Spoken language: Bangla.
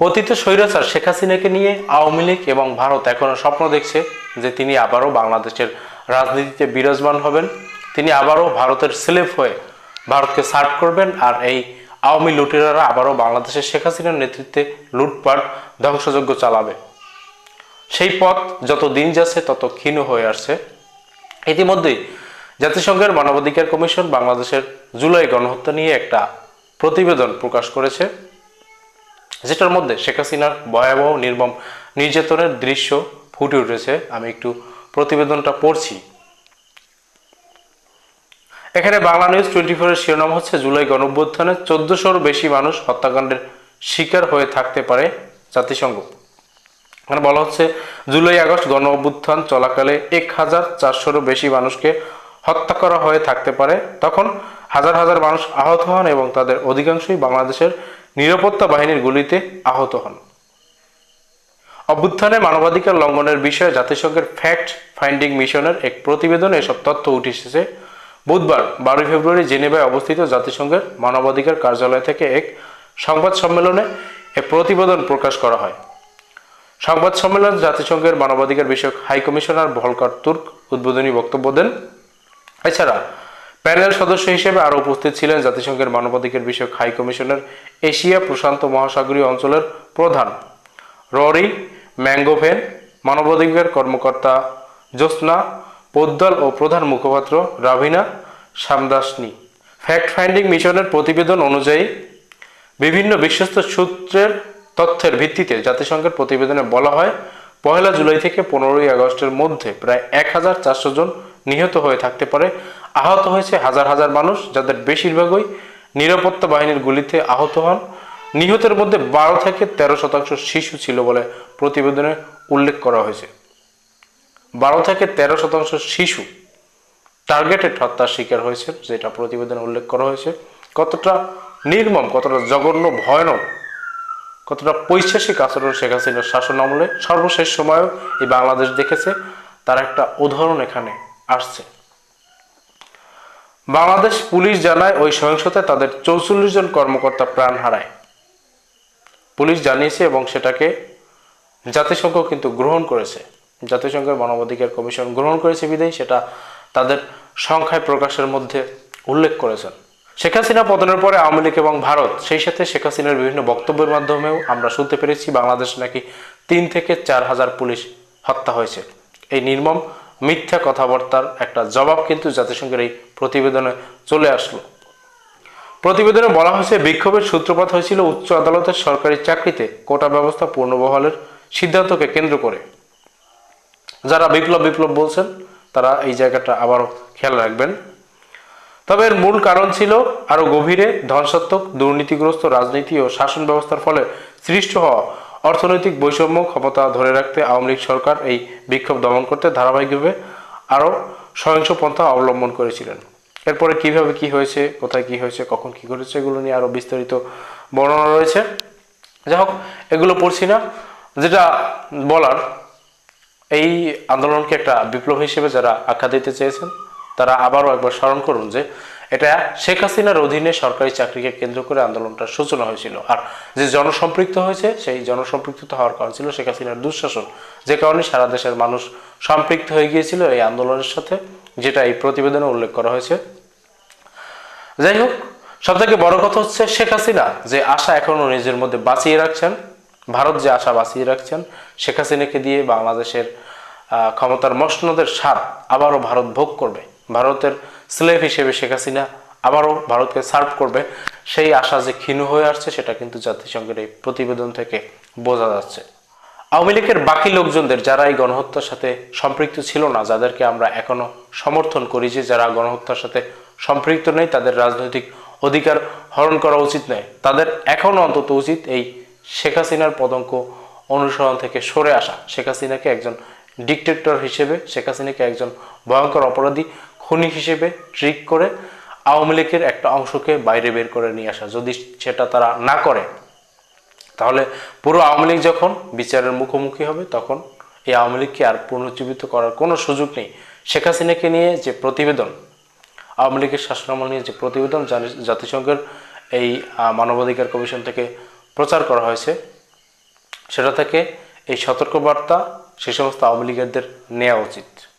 পতিত স্বৈরাচার শেখ হাসিনাকে নিয়ে আওয়ামী লীগ এবং ভারত এখনও স্বপ্ন দেখছে যে তিনি আবারও বাংলাদেশের রাজনীতিতে বিরাজমান হবেন। তিনি আবারও ভারতের স্লেভ হয়ে ভারতকে সার্ভ করবেন আর এই আওয়ামী লুটেরারা আবারও বাংলাদেশের শেখ হাসিনার নেতৃত্বে লুটপাট, ধ্বংসযজ্ঞ চালাবে। সেই পথ যত দিন যাচ্ছে, তত ক্ষীণ হয়ে আসছে। ইতিমধ্যেই জাতিসংঘের মানবাধিকার কমিশন বাংলাদেশের জুলাই গণহত্যা নিয়ে একটা প্রতিবেদন প্রকাশ করেছে। যেটার মধ্যে শেখ হাসিনার ভয়াবহ নির্মম নির্যাতনের দৃশ্য ফুটে উঠেছে, আমি একটু প্রতিবেদনটা পড়ছি। এখানে বাংলা নিউজ টোয়েন্টি ফোরের শিরোনাম হচ্ছে, জুলাই গণঅভ্যুত্থানে চোদ্দশোর বেশি মানুষ হত্যাকাণ্ডের শিকার হয়ে থাকতে পারে জাতিসংঘ। এখানে বলা হচ্ছে, জুলাই আগস্ট গণ অভ্যুত্থান চলাকালে এক হাজার চারশোরও বেশি মানুষকে হত্যা করা হয়ে থাকতে পারে। তখন হাজার হাজার মানুষ আহত হন এবং তাদের অধিকাংশই বাংলাদেশের নিরাপত্তা বাহিনীর গুলিতে আহত হন। অভ্যুত্থানে মানবাধিকার লঙ্ঘনের বিষয়ে জাতিসংঘের ফ্যাক্ট ফাইন্ডিং মিশনের এক প্রতিবেদনে এসব তথ্য উঠে এসেছে। বুধবার, বারোই ফেব্রুয়ারি জেনেভায় অবস্থিত জাতিসংঘের মানবাধিকার কার্যালয় থেকে এক সংবাদ সম্মেলনে এ প্রতিবেদন প্রকাশ করা হয়। সংবাদ সম্মেলন জাতিসংঘের মানবাধিকার বিষয়ক হাই কমিশনার ভলকার তুর্ক উদ্বোধনী বক্তব্য দেন। এছাড়া প্যানেল সদস্য হিসেবে আরও উপস্থিত ছিলেন জাতিসংঘের মানবাধিকার বিষয়ক হাই কমিশনার এশিয়া প্রশান্ত মহাসাগরীয় অঞ্চলের প্রধান। ররি ম্যাঙ্গোভেন, মানবাধিকার কর্মকর্তা জ্যোৎস্না, পোদ্দাল ও প্রধান মুখপাত্র রাভিনা সামদাসনি। ফ্যাক্ট ফাইন্ডিং মিশনের প্রতিবেদন অনুযায়ী, বিভিন্ন বিশ্বস্ত সূত্রের তথ্যের ভিত্তিতে জাতিসংঘের প্রতিবেদনে বলা হয়, পহেলা জুলাই থেকে পনেরোই আগস্টের মধ্যে প্রায় এক হাজার চারশো জন নিহত হয়ে থাকতে পারে আহত হয়েছে হাজার হাজার মানুষ, যাদের বেশিরভাগই নিরাপত্তা বাহিনীর গুলিতে আহত হন। নিহতের মধ্যে বারো থেকে তেরো শতাংশ শিশু ছিল বলে প্রতিবেদনে উল্লেখ করা হয়েছে। বারো থেকে তেরো শতাংশ শিশু টার্গেটেড হত্যার শিকার হয়েছে যেটা প্রতিবেদনে উল্লেখ করা হয়েছে। কতটা নির্মম, কতটা জঘন্য, ভয়ানক, কতটা পৈশাসিক আচরণ শেখ হাসিনার শাসন আমলে সর্বশেষ সময়েও এই বাংলাদেশ দেখেছে। তার একটা উদাহরণ এখানে আসছে। বাংলাদেশ পুলিশ জানায় ওই সহিংসতায় তাদের চৌচল্লিশ জন কর্মকর্তা প্রাণ হারায়। পুলিশ জানিয়েছে এবং সেটাকে জাতিসংঘ কিন্তু গ্রহণ করেছে। জাতিসংঘের মানবাধিকার কমিশন গ্রহণ করেছে বিদায়, সেটা তাদের সংখ্যায় প্রকাশের মধ্যে উল্লেখ করেছেন। শেখ হাসিনা পতনের পরে আওয়ামী লীগ এবং ভারত, সেই সাথে শেখ হাসিনার বিভিন্ন বক্তব্যের মাধ্যমেও আমরা শুনতে পেরেছি বাংলাদেশ নাকি তিন থেকে চার হাজার পুলিশ হত্যা হয়েছে। এই নির্মম মিথ্যা কথাবার্তার একটা জবাব কিন্তু জাতিসংঘের এই প্রতিবেদনে চলে আসলো। প্রতিবেদনে বলা হয়েছে, বিক্ষোভের সূত্রপাত হয়েছিল উচ্চ আদালতের সরকারি চাকরিতে। কোটা ব্যবস্থা পুনর্বহালের সিদ্ধান্তকে কেন্দ্র করে। যারা বিপ্লব বিপ্লব বলছেন, তারা এই জায়গাটা আবারও খেয়াল রাখবেন। তবে এর মূল কারণ ছিল আরও গভীরে ধ্বংসাত্মক দুর্নীতিগ্রস্ত রাজনীতি ও শাসন ব্যবস্থার ফলে সৃষ্ট হওয়া অর্থনৈতিক বৈষম্য ক্ষমতা ধরে রাখতে আওয়ামী লীগ সরকার এই বিক্ষোভ দমন করতে ধারাবাহিকভাবে আরও সহিংস পন্থা অবলম্বন করেছিলেন। এরপরে কীভাবে কি হয়েছে, কোথায় কি হয়েছে, কখন কি ঘটেছে, এগুলো নিয়ে আরও বিস্তারিত বর্ণনা রয়েছে। যাই হোক, এগুলো পড়ছি না। যেটা বলার, এই আন্দোলনকে একটা বিপ্লব হিসেবে যারা আখ্যা দিতে চেয়েছেন, তারা আবারও একবার স্মরণ করুন যে এটা শেখ হাসিনার অধীনে সরকারি চাকরিকে কেন্দ্র করে আন্দোলনটার সূচনা হয়েছিল। আর যে জনসম্পৃক্ত হয়েছে, সেই জনসম্পৃক্ত হওয়ার কারণ ছিল শেখ হাসিনার দুঃশাসন। যে কারণে সারা দেশের মানুষ সম্পৃক্ত হয়ে গিয়েছিল এই আন্দোলনের সাথে, যেটা এই প্রতিবেদনে উল্লেখ করা হয়েছে। যাই হোক সব থেকে বড় কথা হচ্ছে শেখ হাসিনা যে আশা এখনও নিজের মধ্যে বাঁচিয়ে রাখছেন, ভারত যে আশা বাঁচিয়ে রাখছেন, শেখ হাসিনাকে দিয়ে বাংলাদেশের ক্ষমতার মসনদের স্বাদ আবারও ভারত ভোগ করবে। ভারতের স্লেভ হিসেবে শেখ হাসিনা আবারও ভারতকে সার্ভ করবে, সেই আশা যে ক্ষীণ হয়ে আসছে সেটা কিন্তু জাতিসংঘের এই প্রতিবেদন থেকে বোঝা যাচ্ছে। আওয়ামী লীগের বাকি লোকজনদের যারা এই গণহত্যার সাথে সম্পৃক্ত ছিল না, যাদেরকে আমরা এখনও সমর্থন করি যে যারা গণহত্যার সাথে সম্পৃক্ত নেই, তাদের রাজনৈতিক অধিকার হরণ করা উচিত নয়। তাদের এখনও অন্তত উচিত এই শেখ হাসিনার পদঙ্ক অনুসরণ থেকে সরে আসা। শেখ হাসিনাকে একজন ডিকটেটর হিসেবে, শেখ হাসিনাকে একজন ভয়ঙ্কর অপরাধী খুনি হিসেবে ট্রিক করে আওয়ামী লীগের একটা অংশকে বাইরে বের করে নিয়ে আসা। যদি সেটা তারা না করে, তাহলে পুরো আওয়ামী লীগ যখন বিচারের মুখোমুখি হবে, তখন এই আওয়ামী লীগকে আর পুনর্জীবিত করার কোনো সুযোগ নেই। শেখ হাসিনাকে নিয়ে যে প্রতিবেদন, আওয়ামী লীগের শাসনামল নিয়ে যে প্রতিবেদন জাতিসংঘের এই মানবাধিকার কমিশন থেকে প্রচার করা হয়েছে, সেটা থেকে এই সতর্কবার্তা সে সমস্ত আওয়ামী লীগারদের নেওয়া উচিত।